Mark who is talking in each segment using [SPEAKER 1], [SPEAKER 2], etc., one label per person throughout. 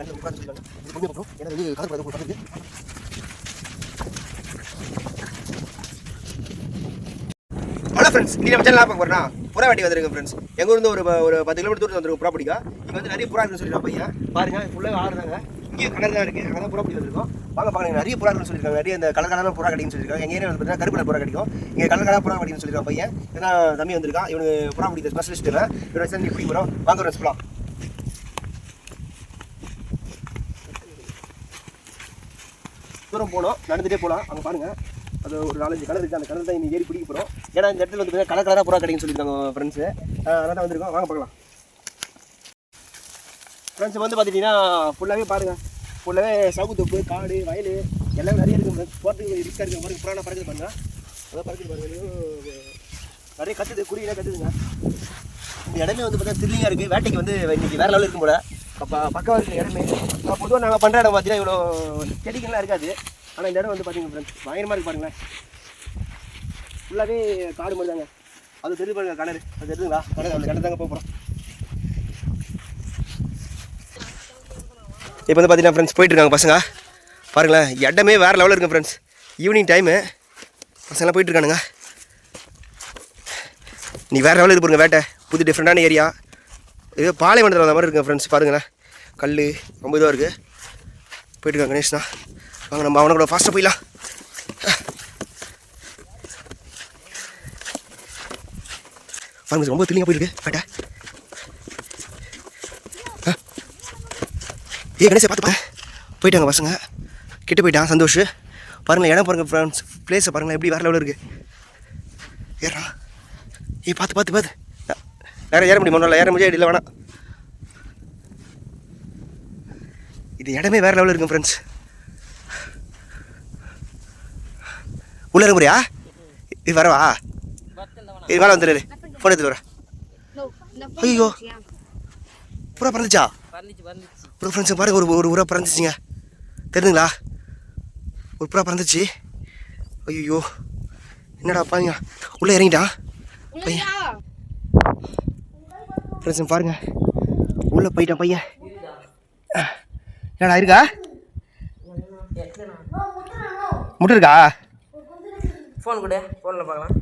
[SPEAKER 1] கடலில் உட்காந்து சொல்லிருக்காங்க பார்க்கணும் ஏன்னா இது கடல் புறா பறக்குது ஹலோ ஃப்ரெண்ட்ஸ் நீ நம்ம சேனல் பார்க்க போறா புறா வெட்டி வந்திருக்கேன் ஃப்ரெண்ட்ஸ் எங்கள் இருந்து ஒரு ஒரு பத்து கிலோமீட்டர் தூரத்தில் வந்துருக்கும் புறா பிடிக்கா இங்கே வந்து நிறைய புறா இருக்குன்னு சொல்லிருக்கான் பையன். பாருங்க ஃபுல்லாக ஆடுறாங்க. இங்கே கலர் தான் இருக்கு. அங்கே தான் புறா பிடி வந்திருக்கோம். வாங்க பாருங்க நிறைய புறா சொல்லியிருக்காங்க நிறைய இந்த கலர் கலரான புறா கிடைக்குன்னு சொல்லியிருக்காங்க எங்க ஏரியா வந்து பார்த்தீங்கன்னா கருப்பு புறா கிடைக்கும். இங்கே கலர் கலர் புறா கிடைக்குன்னு சொல்லியிருக்கான் பையன். ஏன்னா தம்பி வந்திருக்கான். இவனுக்கு புறா பிடிக்கிற ஸ்பெஷலிஸ்ட் இவனை. சேர்ந்து பிடிக்க போகிறோம் வாங்க ஃப்ரெண்ட்ஸ் போலாம். தூரம் போனோம். நடந்துகிட்டே போகலாம் அங்கே பாருங்கள் அது ஒரு நாலஞ்சு கலர் இருக்குது அந்த கலர் தான் இங்கே ஏறி பிடிக்க போகிறோம் ஏன்னா இந்த இடத்துல வந்து பார்த்தீங்கன்னா கலர் கலராக புறா கிடைக்குன்னு சொல்லியிருக்காங்க ஃப்ரெண்ட்ஸு அதனால் தான் வந்திருக்கோம். வாங்க பார்க்கலாம். ஃப்ரெண்ட்ஸ் வந்து பார்த்துட்டிங்கன்னா ஃபுல்லாகவே பாருங்கள் ஃபுல்லாகவே சவுக்கு தொப்பு காடு வயல் எல்லாம் நிறைய இருக்குது போகிறதுக்கு ரிஸ்க்காக இருக்குது மாதிரி புறான பறக்குது பாருங்க. அதான் பறக்குது பாருங்க. நிறைய கத்துது. குடியெல்லாம் கற்றுதுங்க இந்த இடமே வந்து பார்த்தீங்கன்னா த்ரில்லிங்காக இருக்குது வேட்டைக்கு வந்து இன்றைக்கி வேறு லெவலில் இருக்கும் போல. அப்போ பக்கம் இருக்கிற இடமே. பொதுவாக நாங்கள் பண்ணுற இடம் பார்த்தீங்கன்னா இவ்வளோ செடிகள்லாம் இருக்காது. ஆனால் இந்த இடம் வந்து பார்த்தீங்க ஃப்ரெண்ட்ஸ் பயங்கரமாக இருக்கு பாருங்களேன். ஃபுல்லாகவே காடு மாதிரி தாங்க. அது தெரிஞ்சு பாருங்க கிணறு. அது தெரியுங்களா கிணறு அந்த கிணறு தாங்க போக போகிறோம் இப்போ வந்து பார்த்தீங்கன்னா ஃப்ரெண்ட்ஸ் போயிட்டுருக்காங்க பசங்க. பாருங்களேன் இடமே வேறு லெவலில் இருக்குது ஃப்ரெண்ட்ஸ் ஈவினிங் டைமு பசங்களாம் போயிட்டுருக்கானுங்க நீ வேறு லெவலில் இருக்கு பாருங்க வேட்டை. புது டிஃப்ரெண்ட்டான ஏரியா இது பாலைவனத்தில் வந்த மாதிரி இருக்குங்க ஃப்ரெண்ட்ஸ் பாருங்களேன். கல் ரொம்ப இதாக இருக்குது போயிட்டு இருக்காங்க வாங்க நம்ம அவனை கூட ஃபாஸ்ட்டாக போயிடலாம். பாருங்க ரொம்ப தெளிவாக போயிருக்கு வேட்டை ஏ கணேஷை பார்த்து போயிட்டாங்க பசங்க. கிட்ட போயிட்டான் சந்தோஷ். பாருங்களேன் இடம் பாருங்க ஃப்ரெண்ட்ஸ் பிளேஸை பாருங்களேன் எப்படி வேறு லெவலில் இருக்குது ஏறா. ஏ பார்த்து பார்த்து பார்த்து. வேற ஏற முடியுமா? ஒன்றும் ஏற முடியாது இல்லை வேணாம். இது இடமே வேற லெவலில் இருக்கும் ஃப்ரெண்ட்ஸ் உள்ள இருக்க முடியா இது வரவா இது மேலே வந்துடு ஃபோன் எடுத்து வரேன். ஐயோ. புறா பறந்துச்சா? ஒரு ஃப்ரெண்ட்ஸ் பாருங்க ஒரு ஒரு புறா பறந்துச்சுங்க. தெரியுதுங்களா ஒரு புறா பறந்துச்சு. ஐயோ என்னடா பாருங்க உள்ளே இறங்கிட்டான் பையன். ஃப்ரெண்ட்ஸ் பாருங்க. உள்ளே போயிட்டான் பையன். என்னடா இருக்கா? முட்டை இருக்கா
[SPEAKER 2] ஃபோன் கொடு ஃபோனில் பார்க்கலாம்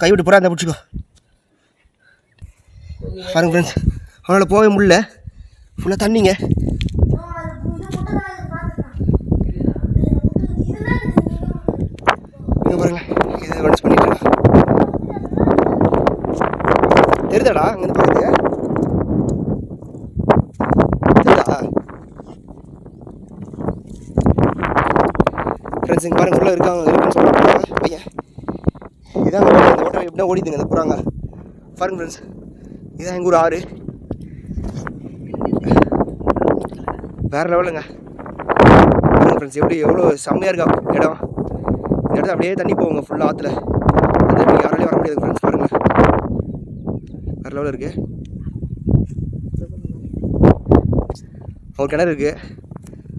[SPEAKER 1] கை விட்டு புறா இருந்தால் பிடிச்சிக்கோ. பாருங்க ஃப்ரெண்ட்ஸ் அவனால் போகவே முடியல. ஃபுல்லாக தண்ணிங்க. இங்கே பாருங்களேன். இது பண்ணிட்டு தெரியுதாடா அங்கேருந்து ஃப்ரெண்ட்ஸ் பாருங்க உள்ள இருக்காங்க. பையன். இதான் அந்த இந்த எப்படின்னா ஓடிதுங்க இந்த புறாங்க. பாருங்க ஃப்ரெண்ட்ஸ் இதான் எங்கள் ஊர் ஆறு. வேறு லெவலுங்க. பாருங்க ஃப்ரெண்ட்ஸ் எப்படி எவ்வளோ செம்மையாக இருக்கா இடம். இந்த இடத்துல அப்படியே தண்ணி போகுங்க ஃபுல்லாக ஆற்றுல அது எப்படி யாராலையும் வர முடியாது ஃப்ரெண்ட்ஸ் பாருங்கள் வேறு லெவலில் இருக்குது ஒரு கிணறு இருக்குது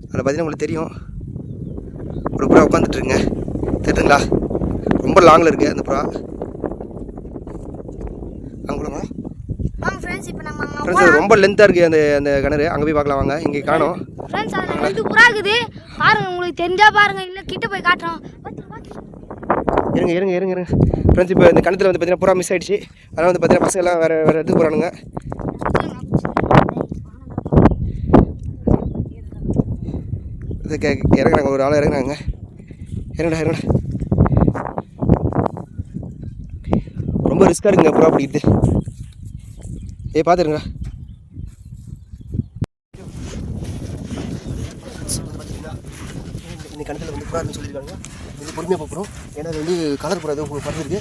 [SPEAKER 1] அதில் பார்த்தீங்கன்னா உங்களுக்கு தெரியும். ஒரு புறா உட்காந்துட்ருங்க தெரியுதுங்களா? ரொம்ப லாங்கில் இருக்குது அந்த புறா அங்குலமா
[SPEAKER 3] ஃப்ரெண்ட்ஸ்
[SPEAKER 1] ரொம்ப லென்த்தாக இருக்குது அந்த அந்த கிணறு. அங்கே போய் பார்க்கலாம் வாங்க. இங்கே காணோம்.
[SPEAKER 3] ஃப்ரெண்ட்ஸ் அதில் ரெண்டு புறா இருக்குது. பாருங்க உங்களுக்கு தெரிஞ்சா பாருங்க. இல்லை கிட்ட போய் காட்டுறோம்.
[SPEAKER 1] இருங்க இருங்க இருங்க இருங்க. ஃப்ரெண்ட்ஸ் இப்போ இந்த கிணத்துல வந்து பார்த்தீங்கன்னா புறா மிஸ் ஆயிடுச்சு. அதனால் வந்து பார்த்தீங்கன்னா பசங்க எல்லாம் வேறு வேறு இடத்துக்கு போகிறானுங்க இது கே இறங்குறாங்க ஒரு ஆள் இறங்குறாங்க. இறங்கடா இறங்கடா. ரொம்ப ரிஸ்க்காக இருக்குங்க புறா பிடிக்குது ஏ பார்த்துருங்க இந்த கணத்தில் வந்து புறான்னு சொல்லியிருக்காங்க. இது பொறுமையாக பார்க்குறோம் ஏன்னா அது வந்து கலர் புறா ஏதோ பறந்துருக்கு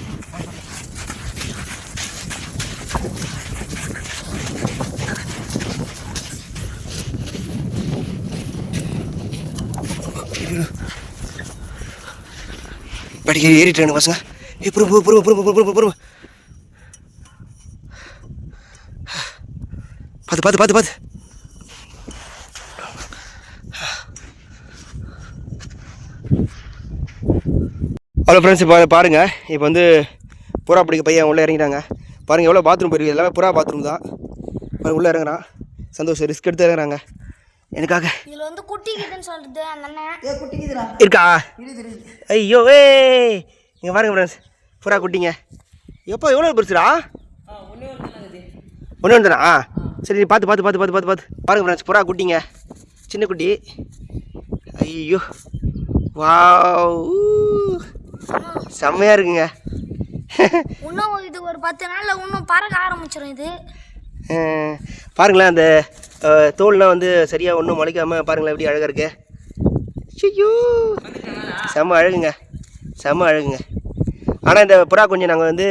[SPEAKER 1] படிக்க ஏறிட்டு பசங்க. ஏ பொறுப்பு பொறுப்பு பொறுப்பு பொறுப்பு பொறுப்பு பார்த்து பார்த்து பார்த்து பார்த்து அவ்வளோ ஃப்ரெண்ட்ஸ் இப்போ பாருங்கள் இப்போ வந்து புறா பிடிக்க பையன் உள்ளே இறங்கிட்டாங்க. பாருங்கள் எவ்வளோ பாத்ரூம் போயிருக்கு. எல்லாமே புறா பாத்ரூம் தான். உள்ளே இறங்குறான். சந்தோஷம் ரிஸ்க் எடுத்து இறங்குறாங்க. எனக்காக.
[SPEAKER 3] இதுல வந்து குட்டிக்குதுன்னு சொல்றது அந்த அண்ணன்
[SPEAKER 1] இருக்கா? ஐயோ ஏ இங்கே பாருங்க ஃப்ரெண்ட்ஸ் புறா குட்டிங்க. எப்போ எவ்வளோ பெருசுடா? ஒன்று ஒன்றுனா சரி நீ பார்த்து பார்த்து பார்த்து பார்த்து பார்த்து பார்த்து பாருங்க ஃப்ரெண்ட்ஸ் புறா குட்டிங்க. சின்ன குட்டி. ஐயோ. வாவ். செம்மையாக இருக்குங்க.
[SPEAKER 3] இன்னும் இது ஒரு பத்து நாள்ல இன்னும் பறக்க ஆரம்பிச்சிடும் இது.
[SPEAKER 1] பாருங்களேன் அந்த தோல்லாம் வந்து சரியாக ஒன்றும் முளைக்காமல் பாருங்களேன் எப்படி அழகாக இருக்கு. ஐயோ செம்ம அழகுங்க. செம்ம அழகுங்க. ஆனால் இந்த புறா கொஞ்சம் நாங்கள் வந்து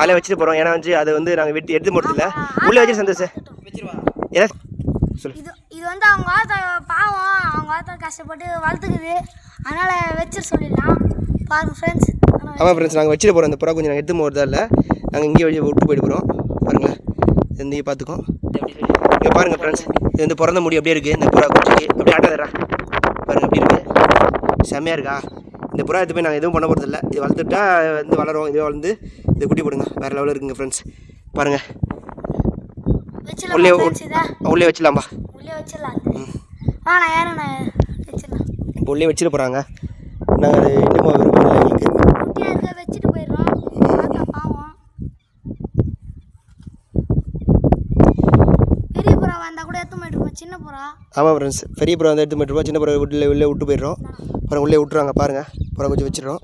[SPEAKER 1] அதில் வச்சுட்டு போகிறோம் ஏன்னா வந்து அதை வந்து நாங்கள் வெட்டி எடுத்து போகிறதில்ல உள்ளே வச்சு சந்தோஷம் ஏன்னா சொல்லு.
[SPEAKER 3] இது இது வந்து அவங்க ஆத்தா பாவம். அவங்க ஆத்தா கஷ்டப்பட்டு வளர்த்துக்குது. அதனால வச்சிட சொல்லிடலாம். பாருங்க ஃப்ரெண்ட்ஸ்
[SPEAKER 1] ஆமாம் ஃப்ரெண்ட்ஸ் நாங்கள் வச்சுட்டு போகிறோம் அந்த புறா கொஞ்சம் நாங்கள் எடுத்து போகிறதா இல்லை. நாங்கள் இங்கேயே வச்சு விட்டு போயிட்டு போகிறோம் பாருங்களேன். இந்த பார்த்துக்கோம் இங்கே பாருங்கள் ஃப்ரெண்ட்ஸ் இது வந்து பிறந்த முடி அப்படியே இருக்குது இந்த புறா குச்சிக்கு. அப்படியே ஆட்டாதரா பாருங்கள் அப்படி இருக்குது செம்மையாக இருக்கா? இந்த புறா எடுத்து போய் நாங்கள் எதுவும் பண்ண போகிறதில்ல இது வளர்த்துட்டா வந்து வளரும். இது வளர்ந்து இது குட்டி போடுங்க. வேறு லெவலில் இருக்குங்க ஃப்ரெண்ட்ஸ் பாருங்கள் உள்ளே
[SPEAKER 3] இதை
[SPEAKER 1] உள்ளே வச்சிடலாம்பா.
[SPEAKER 3] உள்ளே வச்சிடலாம். ஆ நான் யாரும் நான்
[SPEAKER 1] உள்ளே வச்சுட்டு போகிறாங்க நாங்கள் அது இன்னும் விருப்பம் இல்லை எங்களுக்கு
[SPEAKER 3] குட்டியாக இருக்க வச்சுட்டு போயிடுறோம் ஆத்தா பாவம் பெரிய புறா வந்தால் கூட எடுத்து போயிட்டு இருப்போம் சின்ன புறா
[SPEAKER 1] ஆமாம் ஃப்ரெண்ட்ஸ் பெரிய புறா வந்து எடுத்து போயிட்டு சின்ன புறா உள்ளே உள்ளே விட்டு போயிடுறோம். அப்புறம் உள்ளே விட்டுருவாங்க பாருங்கள் புறா கொஞ்சம் வச்சிடுறோம்.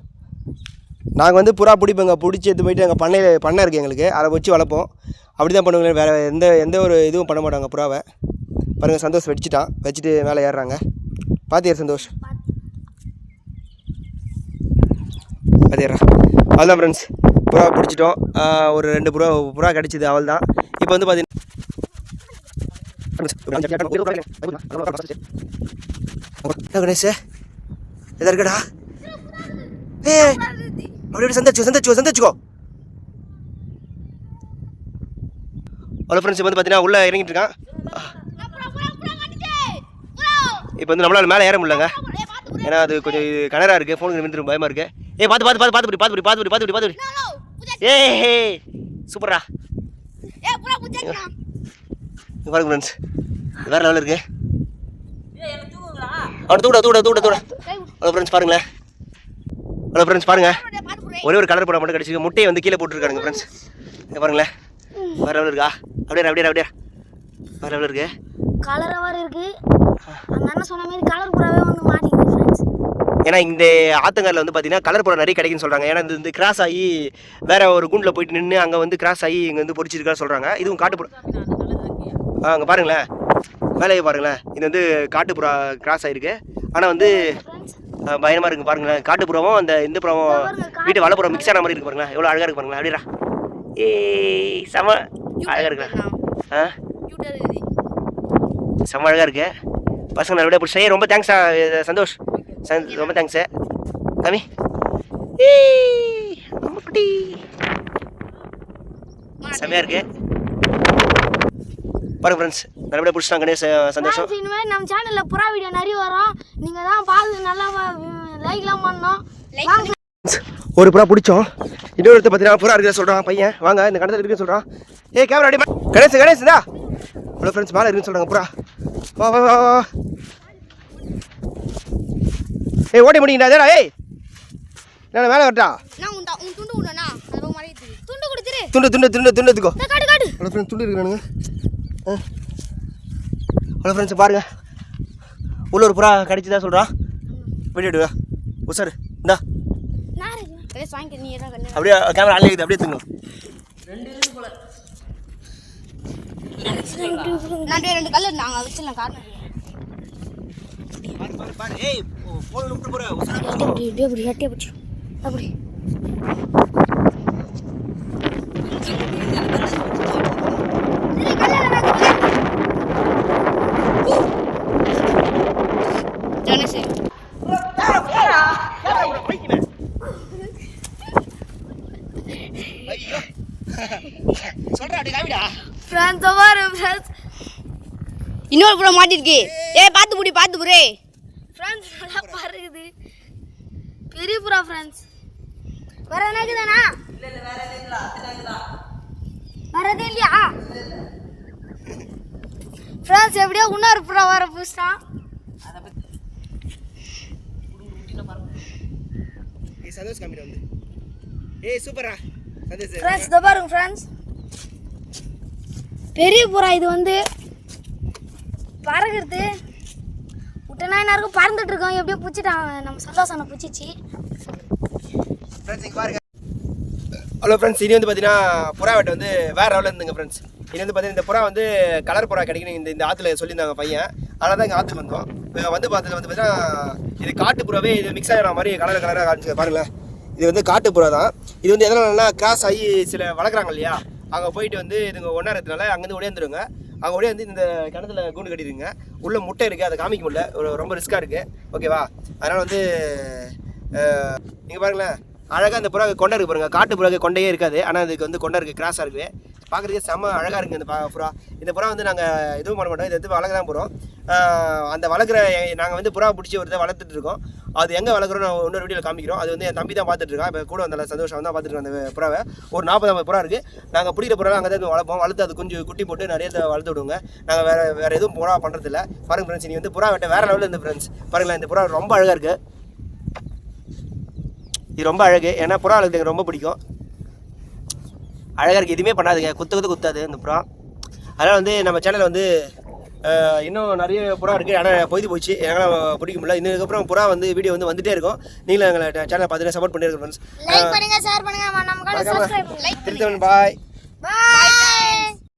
[SPEAKER 1] நாங்கள் வந்து புறா பிடிப்போங்க பிடிச்சி எடுத்து போயிட்டு எங்கள் பண்ணையில் பண்ணை இருக்குது எங்களுக்கு. அதை வச்சு வளர்ப்போம். அப்படி தான் பண்ணுவாங்க வேறு எந்த எந்த ஒரு இதுவும் பண்ண மாட்டாங்க புறாவை பாருங்கள் சந்தோஷ் வச்சுட்டான் வச்சுட்டு மேலே ஏறுறாங்க. பார்த்தியா சந்தோஷ்? அதேரா அவ்வளோதான் ஃப்ரெண்ட்ஸ் புறா பிடிச்சிட்டோம். ஒரு ரெண்டு புறா புறா கிடச்சிது. அவள் தான் இப்போ வந்து பார்த்தீங்கன்னா இருக்கடா ஏ அப்படி அப்படி சந்தாச்சு சந்தாச்சு சந்தாச்சுக்கோ அவ்வளோ ஃப்ரெண்ட்ஸ் வந்து பார்த்தீங்கன்னா உள்ளே இறங்கிட்டு இருக்கான் இப்போ வந்து நம்மளால மேலே ஏற முடியலங்க ஏன்னா அது கொஞ்சம் இது கனரா இருக்குது ஃபோனுக்கு விழுந்துரும் பயமாக இருக்குது ஏய் பார்த்து பார்த்து பார்த்து பார்த்து பார்த்து பார்த்து பார்த்து பார்த்து பார்த்து ஏ சூப்பரா பாருங்க ஃப்ரெண்ட்ஸ் வேறு லெவலில் இருக்கு. அவன் தூட தூட தூட தூட ஹலோ ஃப்ரெண்ட்ஸ் பாருங்களேன். ஹலோ ஃப்ரெண்ட்ஸ் பாருங்க. ஒரே ஒரு கலர் போட மட்டும் கிடச்சிருக்கு முட்டையை வந்து கீழே போட்டுருக்கானுங்க ஃப்ரெண்ட்ஸ் இங்கே பாருங்களேன். வேறு லெவலில் இருக்கா? அப்படியே அப்படியே அப்படியே வேறு லெவலில் இருக்கு.
[SPEAKER 3] கலராக இருக்கு. அந்த அண்ணன் சொன்ன மாதிரி கலர் புறாவே வந்து மாட்டிக்குது ஃப்ரெண்ட்ஸ்
[SPEAKER 1] ஏன்னா இந்த ஆத்தங்கரில் வந்து பார்த்தீங்கன்னா கலர் புறா நிறைய கிடைக்குன்னு சொல்கிறாங்க ஏன்னா இது வந்து கிராஸ் ஆகி வேற ஒரு கூண்டில் போயிட்டு நின்று அங்கே வந்து கிராஸ் ஆகி இங்கே வந்து பொறிச்சிருக்கா சொல்கிறாங்க இதுவும் காட்டுப்புறா ஆ அங்கே பாருங்களேன். மேலேயே பாருங்களேன். இது வந்து காட்டுப்புறா கிராஸ் ஆகிருக்கு ஆனால் வந்து ஆ, பயமா இருக்கு பாருங்களேன். காட்டுப்புறாவும் அந்த இந்த புறாவும் வீட்டு வளப்புறம் மிக்ஸ் ஆன மாதிரி இருக்கு பாருங்களேன். எவ்வளோ அழகாக இருக்கு பாருங்களேன். அப்படிடா ஏய் செம அழகாக இருக்குண்ணா ஆ? செம்ம அழகாக இருக்கு. பசங்க நல்லபடியாக பிடிச்சா ரொம்ப தேங்க்ஸா சந்தோஷ். சந் ரொம்ப தேங்க்ஸு கமி ஏய் நம்ம குட்டி. செம்மையாக இருக்கு. பாருங்க ஃப்ரெண்ட்ஸ் நல்லபடியாக பிடிச்சிட்டாங்க கணேஷ் சந்தோஷம்.
[SPEAKER 3] இனிமேல் நம்ம சேனலில் புறா வீடியோ நிறைய வரும். நீங்கள் தான் பார்த்து நல்லா லைக்லாம் பண்ணணும். வாங்க.
[SPEAKER 1] ஒரு புறா பிடிச்சோம். இன்னொருத்த பார்த்தீங்கன்னா புறா இருக்கிற சொல்கிறான் பையன். வாங்க இந்த கணத்தில் இருக்குன்னு சொல்கிறான் ஏய் கேமரா அடி கணேஷ் கணேஷ் தான் ஹலோ ஃப்ரெண்ட்ஸ் மேலே இருக்குன்னு சொல்கிறாங்க புறா. வா வா வா வா. ஏய் ஓடி முடியுங்களா? அதேடா ஏய். நான் மேலே வரட்டா.
[SPEAKER 3] உன் துண்டு விடணா அது மாதிரி துண்டு கொடுத்துரு
[SPEAKER 1] துண்டு துண்டு துண்டு துண்டு எடுத்துக்கோ.
[SPEAKER 3] காடு காடு.
[SPEAKER 1] ஹலோ ஃப்ரெண்ட்ஸ் துண்டு இருக்கிறானுங்க ஹலோ ஃப்ரெண்ட்ஸ் பாருங்கள் உள்ள ஒரு புறா கிடைச்சதா சொல்கிறான் வெளியிடுவா உசார் இந்தா. அப்படியே கேமரா அள்ளி அப்படியே தூங்க
[SPEAKER 3] ரெண்டு கல் நாங்கள் வச்சிடலாம் காரணம் அப்படி.
[SPEAKER 4] இன்னொரு புறம் மாட்டிருக்கு. ஏய் பார்த்து புடி பார்த்து புரே
[SPEAKER 3] ஃப்ரெண்ட்ஸ் நல்லா பறக்குது. பெரிய புறா ஃப்ரெண்ட்ஸ் வேற என்ன இருக்குதாண்ணா வரதே இல்லையா? ஃப்ரெண்ட்ஸ் எப்படியோ இன்னொரு புறா வர புதுசான்
[SPEAKER 1] சந்தோஷ் காமிட வந்து. ஏய் சூப்பரா சந்தோஷ்.
[SPEAKER 3] ஃப்ரெண்ட்ஸ் இதோ பாருங்க ஃப்ரெண்ட்ஸ் பெரிய புறா இது வந்து பறகுறது விட்டனா என்ன பறந்துட்டு இருக்கோம். எப்படியோ பிடிச்சிட்டான் நம்ம சந்தோஷம் பிடிச்சிச்சு.
[SPEAKER 1] பாருங்க. ஹலோ ஃப்ரெண்ட்ஸ் இனி வந்து பார்த்தீங்கன்னா புறா வெட்டை வந்து வேறு லெவலில் இருந்துங்க ஃப்ரெண்ட்ஸ் இனி வந்து பார்த்தீங்கன்னா இந்த புறா வந்து கலர் புறா கிடைக்கணும். இந்த இந்த ஆற்றுல சொல்லியிருந்தாங்க பையன். அதனால தான் இங்கே ஆற்றுக்கு வந்தோம். வந்து பார்த்தது வந்து பார்த்தீங்கன்னா இது காட்டு புறாவே இது மிக்ஸ் ஆகிற மாதிரி கலர் கலராக காமிச்சு பாருங்களேன். இது வந்து காட்டு புறா தான். இது வந்து எதனாலன்னா கிராஸ் ஆகி சில வளர்க்குறாங்க இல்லையா? அங்கே போயிட்டு வந்து இதுங்க ஒன்றா இருக்கிறதுனால அங்கேருந்து ஓடியாந்துருங்க. அவங்க ஓடியே வந்து இந்த கிணத்துல கூண்டு கட்டிடுங்க உள்ள முட்டை இருக்குது அதை காமிக்க முடியல. ஒரு ரொம்ப ரிஸ்க்காக இருக்குது ஓகேவா அதனால் வந்து நீங்கள் பாருங்களேன். அழகாக அந்த புறா கொண்டை இருக்கு பாருங்கள் காட்டு புறாக்கு கொண்டையே இருக்காது. ஆனால் அதுக்கு வந்து கொண்டை இருக்குது கிராஸாக இருக்குது பார்க்குறதுக்கு செம்ம அழகாக இருக்குது இந்த புறா. இந்த புறா வந்து நாங்கள் எதுவும் பண்ண மாட்டோம். இதை வந்து வளர்க்க தான் போகிறோம் அந்த வளர்க்குற நாங்கள் வந்து புறா பிடிச்சி ஒரு இதை வளர்த்துட்டு இருக்கோம். அது எங்கே வளர்க்குறோம் நான் இன்னொரு வீடியோவில் காமிக்கிறோம். அது வந்து என் தம்பி தான் பார்த்துட்டு இருக்கான் இப்போ கூட வந்தால சந்தோஷம். தான் பார்த்துட்டு அந்த புறாவை. ஒரு நாற்பது ஐம்பது புறா இருக்குது நாங்கள் பிடிக்கிற புறா அங்கே தான் வளர்ப்போம். வளர்த்து அது கொஞ்சம் குட்டி போட்டு நிறைய இதை வளர்த்து விடுவோங்க. நாங்கள் வேறு வேறு எதுவும் புறா பண்ணுறதில்ல பாருங்க ஃப்ரெண்ட்ஸ் நீ வந்து புறா வெட்ட வேறு லெவலில் இந்த ஃப்ரெண்ட்ஸ் பாருங்களேன் இந்த புறா ரொம்ப அழகாக இருக்குது இது ரொம்ப அழகு. ஏன்னா புறா வளர்க்குறது எனக்கு ரொம்ப பிடிக்கும். அழகாக இருக்குது எதுவுமே பண்ணாதுங்க. குத்து குத்து குத்தாது. இந்த புறா. அதனால் வந்து நம்ம சேனலில் வந்து இன்னும் நிறைய புறா இருக்குது ஆனால் பொய்து போச்சு. என்னால் பிடிக்க முடியல. இதுக்கப்புறம் புறா வந்து வீடியோ வந்து வந்துட்டே இருக்கும். நீங்களும் எங்களை சேனலை பார்த்துட்டு சப்போர்ட் பண்ணிருக்கோம் ஃப்ரெண்ட்ஸ்
[SPEAKER 3] லைக் பண்ணுங்க ஷேர் பண்ணுங்க. நம்ம சப்ஸ்கிரைப் பண்ணுங்க.
[SPEAKER 1] திருத்தவன் பாய்
[SPEAKER 3] பாய்